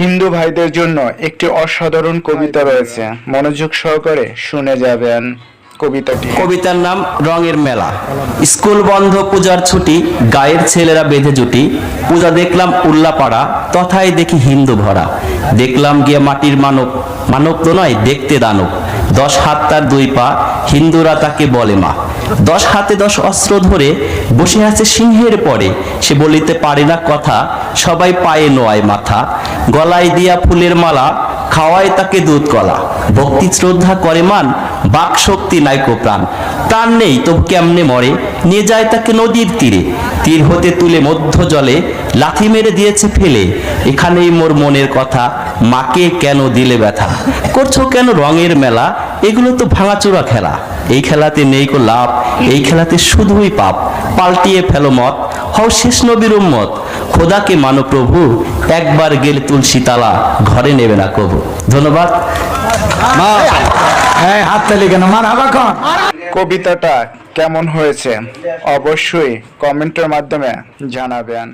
হিন্দু ভাইদের জন্য একটি অসাধারণ কবিতা রয়েছে। মনোযোগ সহকারে শুনে যাবেন কবিতাটি। কবিতার নাম রঙের মেলা। স্কুল বন্ধ, পূজার ছুটি, গায়ের ছেলেরা বেঁধে জুটি। পূজা দেখলাম উল্লাপাড়া, তথায় দেখি হিন্দু ভরা। দেখলাম গিয়ে মাটির মানব। মানব তো নয়, দেখতে দানব। দশ হাত তার দুই পা, হিন্দুরা তাকে বলে মা। দশ হাতে দশ অস্ত্র ধরে বসে আছে সিংহের পরে। সে বলিতে পারে না কথা, সবাই পায়ে নোয়ায় মাথা। গলায় দিয়া ফুলের মালা খাওয়ায় তাকে দুধ কলা। ভক্তি শ্রদ্ধা করে মান, বাক শক্তি নাইকো প্রাণ। প্রাণ নেই তো কেমনে মরে? নিয়ে যায় তাকে নদীর তীরে। তীর হতে তুলে মধ্য জলে, লাথি মেরে দিয়েছে ফেলে। এখানেই মোর মনের কথা, মাকে কেন দিলে ব্যথা? করছ কেন রঙের মেলা? এগুলো তো ভাঙাচোরা খেলা। এই খেলাতে নেই কো লাভ, এই খেলাতে শুধুই পাপ। পাল্টিয়ে ফেলো মত হও শেষ নবীর উম্মত। খোদাকে মানো প্রভু একবার গেলে তুলসী তালা ঘরে নেবে না কবু ধন্যবাদ। হ্যাঁ হাত তালি কেন? মার হাবা কন কবিতাটা কেমন হয়েছে? অবশ্যই কমেন্টের মাধ্যমে জানাবেন।